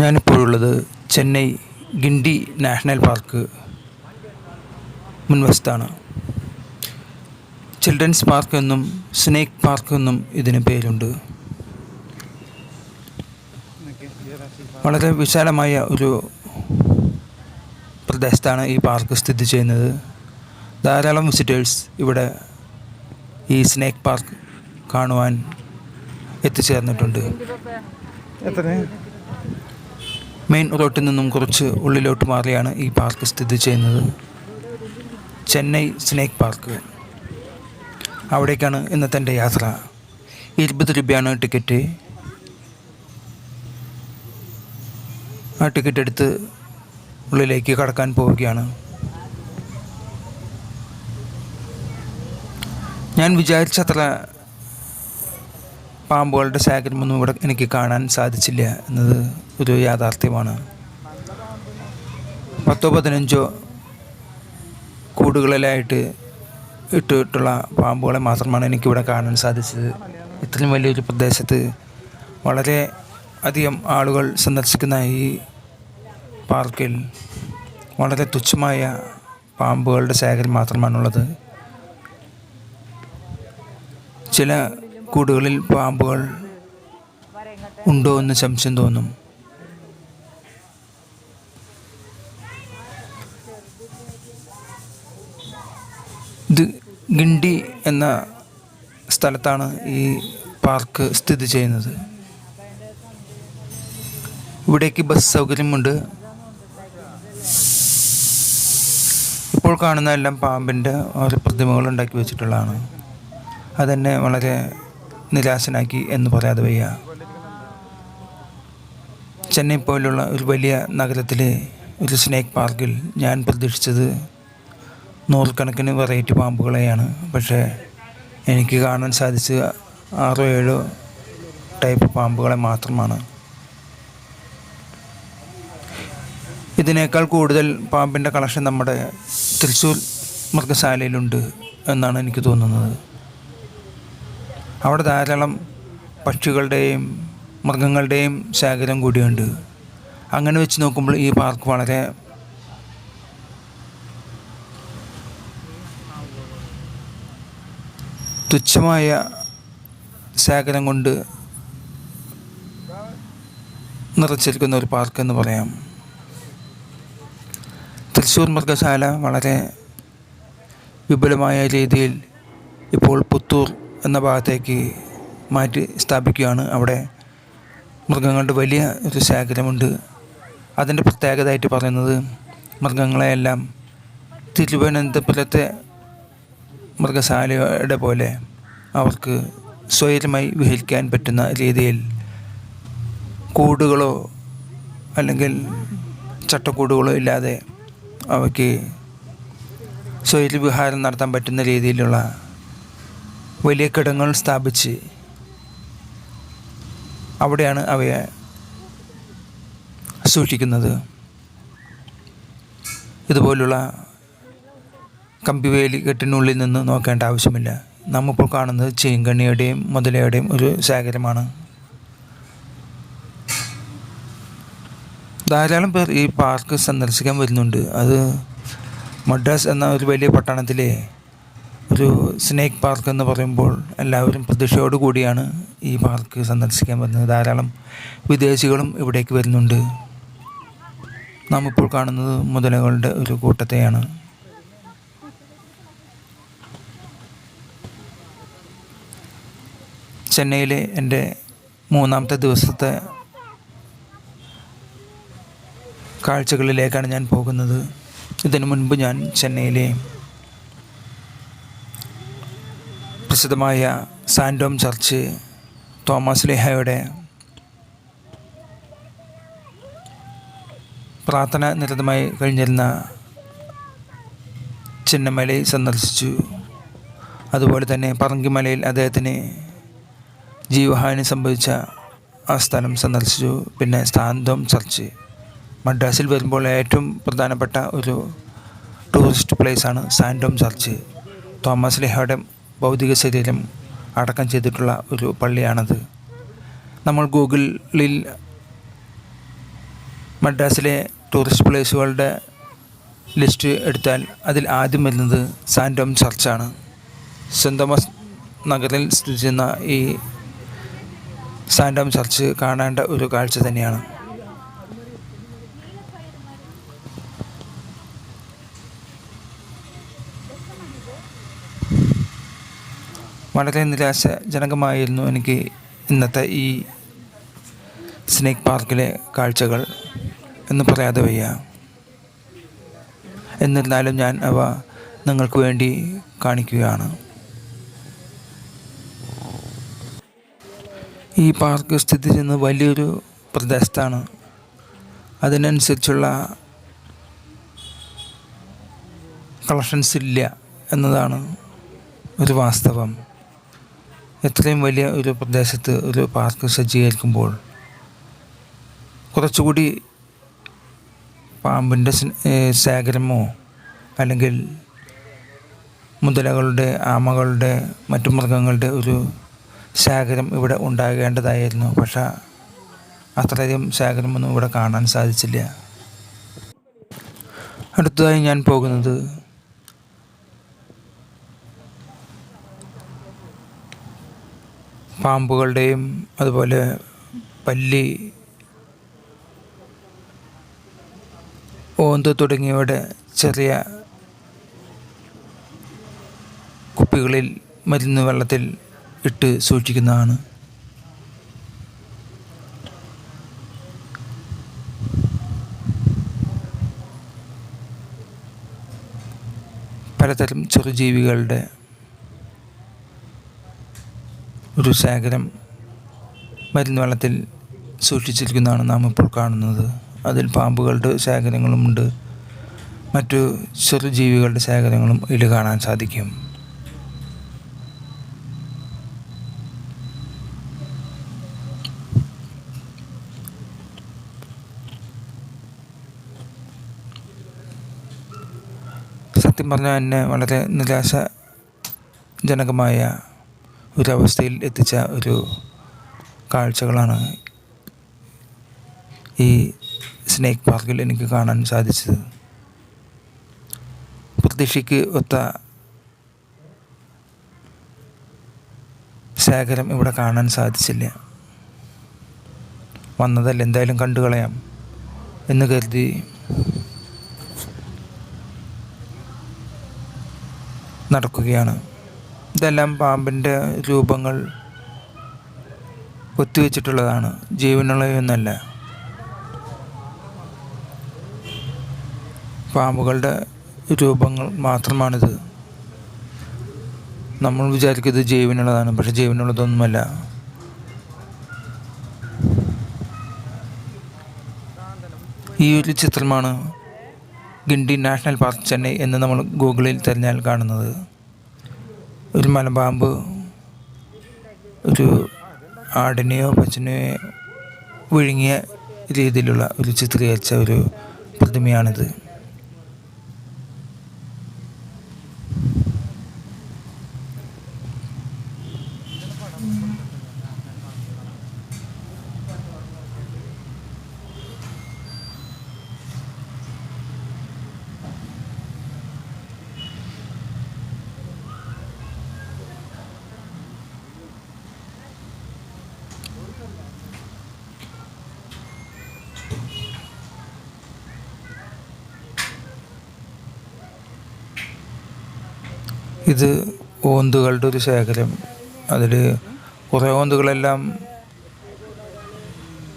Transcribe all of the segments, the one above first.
ഞാനിപ്പോഴുള്ളത് Chennai Guindy national park മുൻവശത്താണ്. Children's park എന്നും snake park എന്നും ഇതിന് പേരുണ്ട്. വളരെ വിശാലമായ ഒരു പ്രദേശത്താണ് ഈ പാർക്ക് സ്ഥിതി ചെയ്യുന്നത്. ധാരാളം വിസിറ്റേഴ്സ് ഇവിടെ ഈ സ്നേക്ക് പാർക്ക് കാണുവാൻ എത്തിച്ചേർന്നിട്ടുണ്ട്. എത്ര മെയിൻ റോട്ടിൽ നിന്നും കുറച്ച് ഉള്ളിലോട്ട് മാറിയാണ് ഈ പാർക്ക് സ്ഥിതി ചെയ്യുന്നത്. Chennai snake park. അവിടേക്കാണ് ഇന്നത്തെ എന്റെ യാത്ര. ഇരുപത് രൂപയാണ് ടിക്കറ്റ്. ആ ടിക്കറ്റ് എടുത്ത് ഉള്ളിലേക്ക് കടക്കാൻ പോവുകയാണ്. ഞാൻ വിചാരിച്ചത്ര പാമ്പുകളുടെ ശേഖരമൊന്നും ഇവിടെ എനിക്ക് കാണാൻ സാധിച്ചില്ല എന്നത് ഒരു യാഥാർത്ഥ്യമാണ്. പത്തോ പതിനഞ്ചോ കൂടുകളിലായിട്ട് ഇട്ടിട്ടുള്ള പാമ്പുകളെ മാത്രമാണ് എനിക്കിവിടെ കാണാൻ സാധിച്ചത്. ഇത്രയും വലിയൊരു പ്രദേശത്ത് വളരെ അധികം ആളുകൾ സന്ദർശിക്കുന്ന ഈ പാർക്കിൽ വളരെ തുച്ഛമായ പാമ്പുകളുടെ ശേഖരം മാത്രമാണുള്ളത്. ചില കൂടുകളിൽ പാമ്പുകൾ ഉണ്ടോ എന്ന് സംശയം തോന്നും ഇത് ഗിണ്ടി എന്ന സ്ഥലത്താണ് ഈ പാർക്ക് സ്ഥിതി ചെയ്യുന്നത്. ഇവിടേക്ക് ബസ് സൗകര്യമുണ്ട്. ഇപ്പോൾ കാണുന്ന എല്ലാം പാമ്പിന്റെ ഓരോ പ്രതിമകൾ ഉണ്ടാക്കി വെച്ചിട്ടുള്ളതാണ്. അതെന്നെ വളരെ നിരാശനാക്കി എന്ന് പറയാതെ വയ്യ. ചെന്നൈ പോലുള്ള ഒരു വലിയ നഗരത്തിലെ ഒരു സ്നേക്ക് പാർക്കിൽ ഞാൻ പ്രതീക്ഷിച്ചത് നൂറുകണക്കിന് വെറൈറ്റി പാമ്പുകളെയാണ്. പക്ഷേ എനിക്ക് കാണാൻ സാധിച്ച ആറോ ഏഴോ ടൈപ്പ് പാമ്പുകളെ മാത്രമാണ്. ഇതിനേക്കാൾ കൂടുതൽ പാമ്പിന്റെ കളക്ഷൻ നമ്മുടെ തൃശ്ശൂർ മൃഗശാലയിലുണ്ട് എന്നാണ് എനിക്ക് തോന്നുന്നത്. അവിടെ ധാരാളം പക്ഷികളുടെയും മൃഗങ്ങളുടെയും ശേഖരം കൂടിയുണ്ട്. അങ്ങനെ വെച്ച് നോക്കുമ്പോൾ ഈ പാർക്ക് വളരെ തുച്ഛമായ ശേഖരം കൊണ്ട് നിറച്ചിരിക്കുന്ന ഒരു പാർക്ക് എന്ന് പറയാം. തൃശ്ശൂർ മൃഗശാല വളരെ വിപുലമായ രീതിയിൽ ഇപ്പോൾ പുത്തൂർ എന്ന ഭാഗത്തേക്ക് മാറ്റി സ്ഥാപിക്കുകയാണ്. അവിടെ മൃഗങ്ങളുടെ വലിയ ഒരു ശേഖരമുണ്ട്. അതിന്റെ പ്രത്യേകതയായിട്ട് പറയുന്നത് മൃഗങ്ങളെയെല്ലാം തിരുവനന്തപുരത്തെ മൃഗശാലയുടെ പോലെ അവർക്ക് സ്വൈരമായി വിഹരിക്കാൻ പറ്റുന്ന രീതിയിൽ കൂടുകളോ അല്ലെങ്കിൽ ചട്ടക്കൂടുകളോ ഇല്ലാതെ അവയ്ക്ക് സ്വൈരവിഹാരം നടത്താൻ പറ്റുന്ന രീതിയിലുള്ള വലിയ കിടങ്ങൾ സ്ഥാപിച്ച് അവിടെയാണ് അവയെ സൂക്ഷിക്കുന്നത്. ഇതുപോലുള്ള കമ്പിവേലി കെട്ടിനുള്ളിൽ നിന്ന് നോക്കേണ്ട ആവശ്യമില്ല. നമ്മിപ്പോൾ കാണുന്നത് ചീങ്കണ്ണിയുടെയും മുതലയുടെയും ഒരു ശേഖരമാണ്. ധാരാളം പേർ ഈ പാർക്ക് സന്ദർശിക്കാൻ വരുന്നുണ്ട്. അത് മദ്രാസ് എന്ന ഒരു വലിയ പട്ടണത്തിലെ ഒരു സ്നേക്ക് പാർക്ക് എന്ന് പറയുമ്പോൾ എല്ലാവരും പ്രതീക്ഷയോട് കൂടിയാണ് ഈ പാർക്ക് സന്ദർശിക്കാൻ വരുന്നത്. ധാരാളം വിദേശികളും ഇവിടേക്ക് വരുന്നുണ്ട്. നാം ഇപ്പോൾ കാണുന്നത് മുതലകളുടെ ഒരു കൂട്ടത്തെയാണ്. ചെന്നൈയിലെ എന്റെ മൂന്നാമത്തെ ദിവസത്തെ കാഴ്ചകളിലേക്കാണ് ഞാൻ പോകുന്നത്. ഇതിനു മുൻപ് ഞാൻ ചെന്നൈയിലെ പ്രസിദ്ധമായ സാൻഡോം ചർച്ച് തോമസ് ലേഹയുടെ പ്രാർത്ഥന നിരതമായി കഴിഞ്ഞിരുന്ന ചിന്നമലയിൽ സന്ദർശിച്ചു. അതുപോലെ തന്നെ പറങ്കിമലയിൽ അദ്ദേഹത്തിന് ജീവഹാനി സംഭവിച്ച ആ സ്ഥലം സന്ദർശിച്ചു. പിന്നെ സാന്തോം ചർച്ച്. മദ്രാസിൽ വരുമ്പോൾ ഏറ്റവും പ്രധാനപ്പെട്ട ഒരു ടൂറിസ്റ്റ് പ്ലേസാണ് സാൻഡോം ചർച്ച്. തോമസ് ലെഹയുടെ ഭൗതിക ശരീരം അടക്കം ചെയ്തിട്ടുള്ള ഒരു പള്ളിയാണത്. നമ്മൾ ഗൂഗിളിൽ മദ്രാസിലെ ടൂറിസ്റ്റ് പ്ലേസുകളുടെ ലിസ്റ്റ് എടുത്താൽ അതിൽ ആദ്യം വരുന്നത് സാൻഡോം ചർച്ചാണ്. സെന്റ് തോമസ് നഗറിൽ സ്ഥിതി ചെയ്യുന്ന ഈ സാൻഡോം ചർച്ച് കാണേണ്ട ഒരു കാഴ്ച തന്നെയാണ്. വളരെ നിരാശാജനകമായിരുന്നു എനിക്ക് ഇന്നത്തെ ഈ സ്നേക്ക് പാർക്കിലെ കാഴ്ചകൾ എന്ന് പറയാതെ വയ്യ. എന്നിരുന്നാലും ഞാൻ അവ നിങ്ങൾക്ക് വേണ്ടി കാണിക്കുകയാണ്. ഈ പാർക്ക് സ്ഥിതി ചെയ്യുന്ന വലിയൊരു പ്രദേശത്താണ്. അതിനനുസരിച്ചുള്ള കളക്ഷൻസ് ഇല്ല എന്നതാണ് ഒരു വാസ്തവം. എത്രയും വലിയ ഒരു പ്രദേശത്ത് ഒരു പാർക്ക് സജ്ജീകരിക്കുമ്പോൾ കുറച്ചുകൂടി പാമ്പിന്റെ ശേഖരമോ അല്ലെങ്കിൽ മുതലകളുടെ ആമകളുടെ മറ്റു മൃഗങ്ങളുടെ ഒരു ശേഖരം ഇവിടെ ഉണ്ടാകേണ്ടതായിരുന്നു. പക്ഷെ അത്രയധികം ശേഖരമൊന്നും ഇവിടെ കാണാൻ സാധിച്ചില്ല. അടുത്തതായി ഞാൻ പോകുന്നത് പാമ്പുകളുടെയും അതുപോലെ പല്ലി ഓന്ത് തുടങ്ങിയവയുടെ ചെറിയ കുപ്പികളിൽ മരുന്ന് വെള്ളത്തിൽ ഇട്ട് സൂക്ഷിക്കുന്നതാണ്. പലതരം ചെറുജീവികളുടെ ഒരു ശേഖരം മരുന്ന് വെള്ളത്തിൽ സൂക്ഷിച്ചിരിക്കുന്നതാണ് നാം ഇപ്പോൾ കാണുന്നത്. അതിൽ പാമ്പുകളുടെ ശേഖരങ്ങളുമുണ്ട്. മറ്റു ചെറുജീവികളുടെ ശേഖരങ്ങളും ഇതിൽ കാണാൻ സാധിക്കും. സത്യം പറഞ്ഞാൽ എന്നെ വളരെ നിരാശാജനകമായ ഒരവസ്ഥയിൽ എത്തിച്ച ഒരു കാഴ്ചകളാണ് ഈ സ്നേക്ക് പാർക്കിൽ എനിക്ക് കാണാൻ സാധിച്ചത്. പ്രതീക്ഷയ്ക്ക് ഒത്ത ശേഖരം ഇവിടെ കാണാൻ സാധിച്ചില്ല. വന്നതല്ല എന്തായാലും കണ്ടു കളയാം എന്ന് കരുതി നടക്കുകയാണ്. ഇതെല്ലാം പാമ്പിന്റെ രൂപങ്ങൾ കൊത്തിവെച്ചിട്ടുള്ളതാണ്. ജീവനുള്ളവയൊന്നല്ല. പാമ്പുകളുടെ രൂപങ്ങൾ മാത്രമാണിത്. നമ്മൾ വിചാരിക്കുന്നത് ജീവനുള്ളതാണ് പക്ഷെ ജീവനുള്ളതൊന്നുമല്ല. ഈ ഒരു ചിത്രമാണ് ഗിണ്ടി നാഷണൽ പാർക്ക് ചെന്നൈ എന്ന് നമ്മൾ ഗൂഗിളിൽ തിരഞ്ഞാൽ കാണുന്നത്. ഒരു മലമ്പാമ്പ് ഒരു ആടിനെയോ പച്ചനെയോ വിഴുങ്ങിയ രീതിയിലുള്ള ഒരു ചിത്രീകരിച്ച ഒരു പ്രതിമയാണിത്. ഇത് ഓന്തുകളുടെ ഒരു ശേഖരം. അതിൽ കുറേ ഓന്തുകളെല്ലാം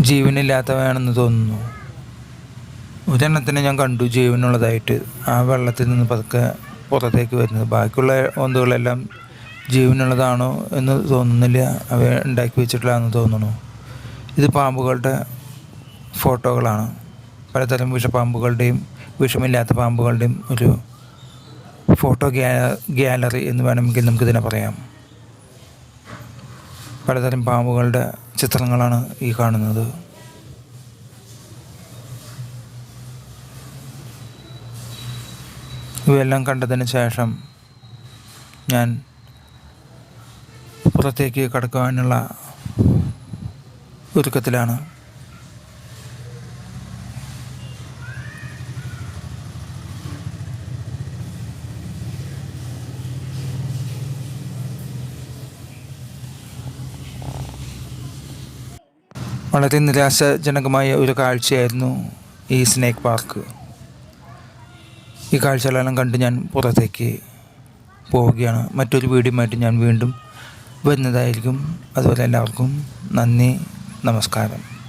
ജീവനില്ലാത്തവയാണെന്ന് തോന്നുന്നു. ഒരെണ്ണത്തിനെ ഞാൻ കണ്ടു ജീവനുള്ളതായിട്ട്. ആ വെള്ളത്തിൽ നിന്ന് പതുക്കെ പുറത്തേക്ക് വരുന്നത്. ബാക്കിയുള്ള ഓന്തുകളെല്ലാം ജീവനുള്ളതാണോ എന്ന് തോന്നുന്നില്ല. അവ ഉണ്ടാക്കി വെച്ചിട്ടുള്ളതാണെന്ന് തോന്നുന്നു. ഇത് പാമ്പുകളുടെ ഫോട്ടോകളാണ്. പലതരം വിഷപ്പാമ്പുകളുടെയും വിഷമില്ലാത്ത പാമ്പുകളുടെയും ഒരു ഫോട്ടോ ഗ്യാ- ഗ്യാലറി എന്ന് വേണമെങ്കിൽ നമുക്കിതിനെ പറയാം. പലതരം പാമ്പുകളുടെ ചിത്രങ്ങളാണ് ഈ കാണുന്നത്. ഇവയെല്ലാം കണ്ടതിന് ശേഷം ഞാൻ പുറത്തേക്ക് കടക്കുവാനുള്ള ഒരുക്കത്തിലാണ്. വളരെ നിരാശജനകമായ ഒരു കാഴ്ചയായിരുന്നു ഈ സ്നേക്ക് പാർക്ക്. ഈ കാഴ്ചകളെല്ലാം കണ്ട് ഞാൻ പുറത്തേക്ക് പോവുകയാണ്. മറ്റൊരു വീഡിയോ ഞാൻ വീണ്ടും വരുന്നതായിരിക്കും. അതുപോലെ എല്ലാവർക്കും നന്ദി നമസ്കാരം.